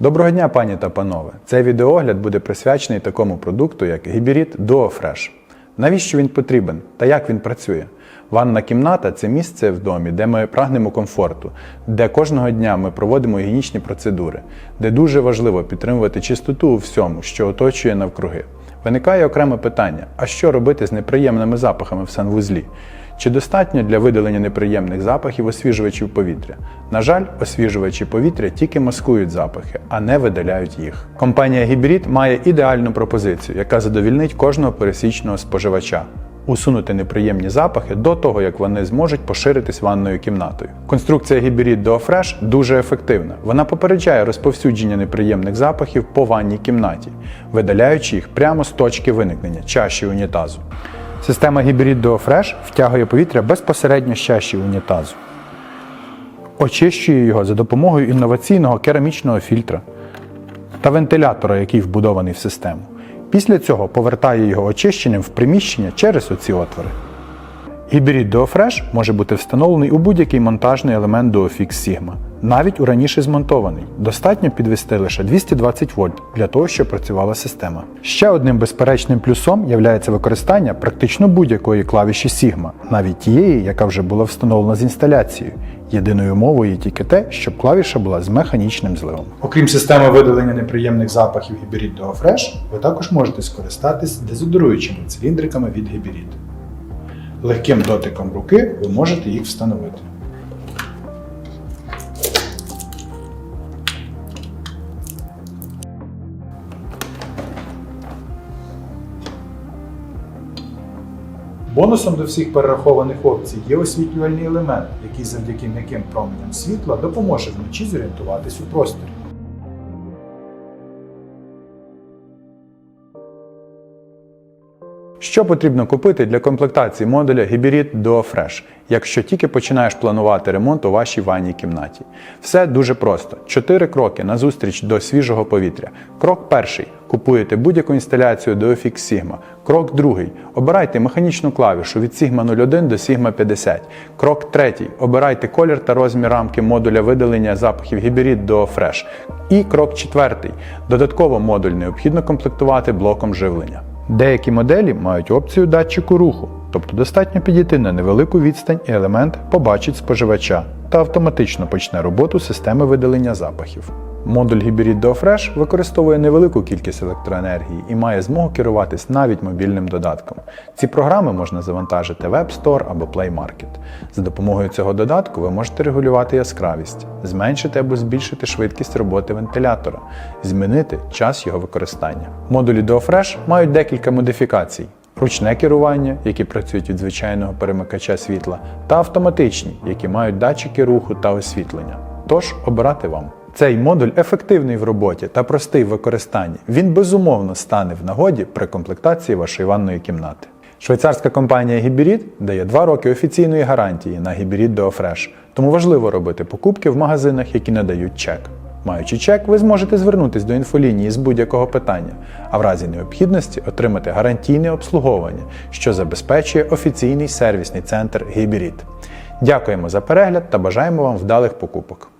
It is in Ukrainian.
Доброго дня, пані та панове! Цей відеогляд буде присвячений такому продукту, як Гіберіт Duofresh. Навіщо він потрібен та як він працює? Ванна кімната це місце в домі, де ми прагнемо комфорту, де кожного дня ми проводимо гігієнічні процедури, де дуже важливо підтримувати чистоту у всьому, що оточує навкруги. Виникає окреме питання: а що робити з неприємними запахами в санвузлі? Чи достатньо для видалення неприємних запахів освіжувачів повітря? На жаль, освіжувачі повітря тільки маскують запахи, а не видаляють їх. Компанія Гібрид має ідеальну пропозицію, яка задовільнить кожного пересічного споживача. Усунути неприємні запахи до того, як вони зможуть поширитись ванною кімнатою. Конструкція Гіберіт Duofresh дуже ефективна. Вона попереджає розповсюдження неприємних запахів по ванній кімнаті, видаляючи їх прямо з точки виникнення чаші унітазу. Система Hybrid Duofresh втягує повітря безпосередньо з чаші унітазу. Очищує його за допомогою інноваційного керамічного фільтра та вентилятора, який вбудований в систему. Після цього повертає його очищенням в приміщення через оці отвори. Гібрид Duofresh може бути встановлений у будь-який монтажний елемент Duofix Sigma, навіть у раніше змонтований. Достатньо підвести лише 220 вольт для того, щоб працювала система. Ще одним безперечним плюсом є використання практично будь-якої клавіші Sigma, навіть тієї, яка вже була встановлена з інсталяцією. Єдиною умовою є тільки те, щоб клавіша була з механічним зливом. Окрім системи видалення неприємних запахів Hybrid Duofresh, ви також можете скористатись дезодоруючими циліндриками від Hybrid. Легким дотиком руки ви можете їх встановити. Бонусом до всіх перерахованих опцій є освітлювальний елемент, який завдяки м'яким променям світла допоможе вночі зорієнтуватись у просторі. Що потрібно купити для комплектації модуля Hybrid Duofresh, якщо тільки починаєш планувати ремонт у вашій ванній кімнаті? Все дуже просто. Чотири кроки на зустріч до свіжого повітря. Крок перший. Купуєте будь-яку інсталяцію Duofix Sigma. Крок другий. Обирайте механічну клавішу від Sigma 01 до Sigma 50. Крок третій. Обирайте колір та розмір рамки модуля видалення запахів Hybrid Duofresh. І крок четвертий. Додатково модуль необхідно комплектувати блоком живлення. Деякі моделі мають опцію датчику руху, тобто достатньо підійти на невелику відстань і елемент побачить споживача та автоматично почне роботу системи видалення запахів. Модуль Hybrid Duofresh використовує невелику кількість електроенергії і має змогу керуватись навіть мобільним додатком. Ці програми можна завантажити в App Store або Play Market. За допомогою цього додатку ви можете регулювати яскравість, зменшити або збільшити швидкість роботи вентилятора, змінити час його використання. Модулі Duofresh мають декілька модифікацій. Ручне керування, які працюють від звичайного перемикача світла, та автоматичні, які мають датчики руху та освітлення. Тож обирати вам. Цей модуль ефективний в роботі та простий в використанні. Він безумовно стане в нагоді при комплектації вашої ванної кімнати. Швейцарська компанія Hybrid дає 2 роки офіційної гарантії на Hybrid Duofresh, тому важливо робити покупки в магазинах, які надають чек. Маючи чек, ви зможете звернутися до інфолінії з будь-якого питання, а в разі необхідності отримати гарантійне обслуговування, що забезпечує офіційний сервісний центр Hybrid. Дякуємо за перегляд та бажаємо вам вдалих покупок.